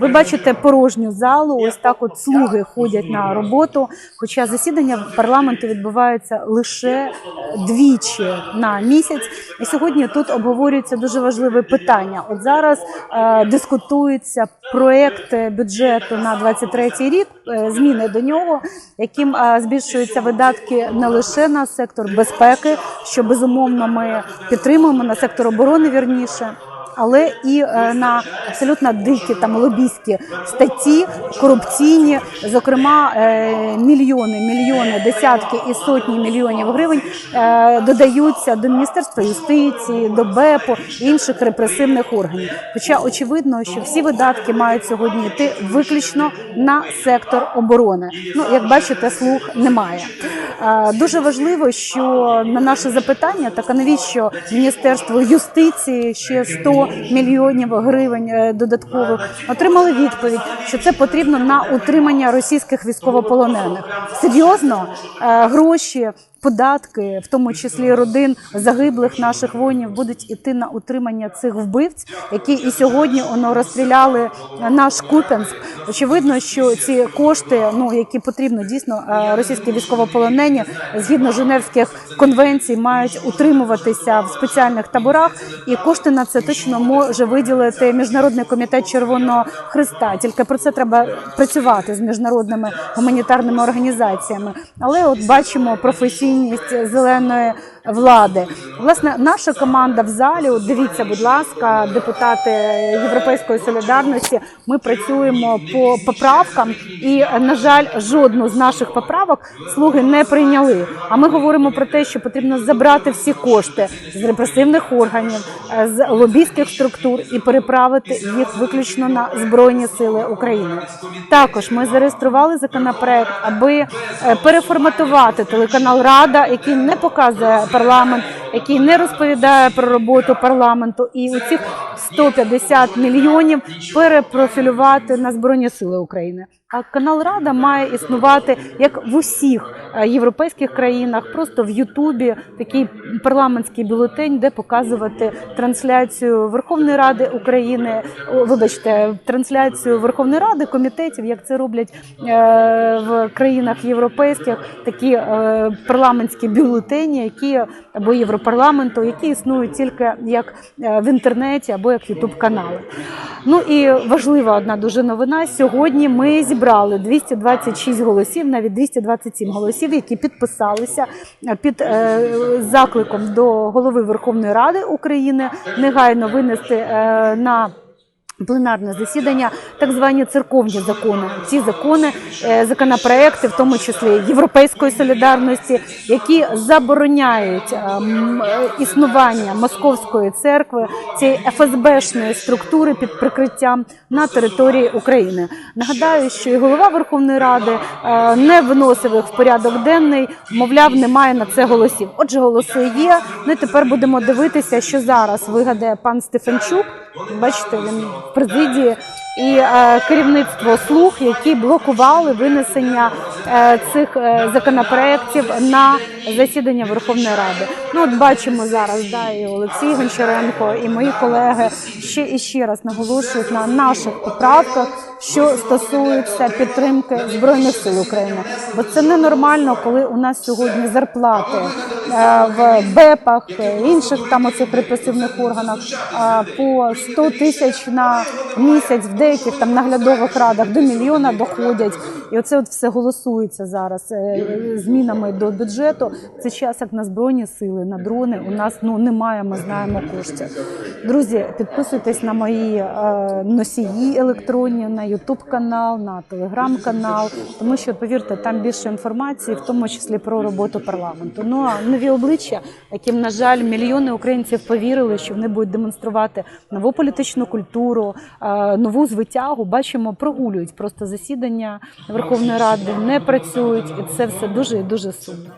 Ви бачите порожню залу. Ось так от слуги ходять на роботу. Хоча засідання парламенту відбувається лише двічі на місяць. І сьогодні тут обговорюється дуже важливе питання. От зараз е, дискутується проект бюджету на 23 рік, е, зміни до нього, яким е, збільшуються видатки не лише на сектор безпеки, що безумовно ми підтримуємо на сектор оборони вірніше але і е, на абсолютно дикі там лобійські статті, корупційні, зокрема е, мільйони, мільйони, десятки і сотні мільйонів гривень е, додаються до міністерства юстиції, до БЕПу інших репресивних органів. Хоча очевидно, що всі видатки мають сьогодні йти виключно на сектор оборони. Ну як бачите, слуг немає. Дуже важливо, що на наше запитання, так а навіщо міністерство юстиції ще 100 мільйонів гривень е, додаткових отримали відповідь, що це потрібно на утримання російських військовополонених. Серйозно Е, гроші. Податки, в тому числі родин загиблих наших воїнів, будуть іти на утримання цих вбивць, які і сьогодні воно розстріляли наш Куп'янськ. Очевидно, що ці кошти, ну які потрібно дійсно е, російські військовополонені згідно Женевських конвенцій, мають утримуватися в спеціальних таборах, і кошти на це точно може виділити міжнародний комітет Червоного Христа. Тільки про це треба працювати з міжнародними гуманітарними організаціями. Але от бачимо професійність зеленої влади. Власне, наша команда в залі. Дивіться, будь ласка, депутати Європейської солідарності. Ми працюємо по поправкам, і на жаль, жодну з наших поправок слуги не прийняли. А ми говоримо про те, що потрібно забрати всі кошти з репресивних органів, е, з лобійських структур і переправити їх виключно на збройні сили України. Також ми зареєстрували законопроект, аби е, переформатувати телеканал Рада, який не показує парламент, який не розповідає про роботу парламенту, і у цих 150 мільйонів перепрофілювати на збройні сили України. А канал Рада має існувати як в усіх е, європейських країнах, просто в Ютубі такий парламентський бюлетень, де показувати трансляцію Верховної Ради України. Вибачте, трансляцію Верховної Ради комітетів, як це роблять е, в країнах європейських, такі е, парламентські бюлетені, які або Європарламенту, які існують тільки як е, в інтернеті або як Ютуб канали. Ну і важлива одна дуже новина. Сьогодні ми зібрали 226 голосів, навіть 227 голосів, які підписалися е, під е, закликом до голови Верховної Ради України негайно винести на Пленарне засідання, так звані церковні закони. Ці закони, е, законопроекти, в тому числі європейської солідарності, які забороняють е, е, існування московської церкви, цієї ФСБшної структури під прикриттям на території України. Нагадаю, що і голова Верховної Ради не вносив їх в порядок денний, мовляв, немає на це голосів. Отже, голоси є. І тепер будемо дивитися, що зараз вигадає пан Стефанчук. Бачите, він в президії і е, керівництво слуг, які блокували винесення е, цих е, законопроєктів на засідання Верховної Ради. Ну от бачимо зараз, да, і Олексій Гончаренко, і мої колеги ще і ще раз наголошують на наших поправках, що стосуються підтримки збройних сил України. Бо це ненормально, коли у нас сьогодні зарплати е, в БЕПах, е, інших там оцих репресивних органах е, по 100 тисяч на місяць, в деяких там наглядових радах до мільйона доходять. І оце от все голосується зараз змінами до бюджету. Це час як на збройні сили, на дрони. У нас ну немає, ми знаємо коштів. Друзі, підписуйтесь на мої носії електронні, на Ютуб канал, на телеграм канал, тому що повірте, там більше інформації, в тому числі про роботу парламенту. Ну а нові обличчя, яким на жаль мільйони українців повірили, що вони будуть демонструвати нову політичну культуру, е, нову звитягу. Бачимо, прогулюють просто засідання Верховної Ради, не працюють, і це все дуже і дуже сумно.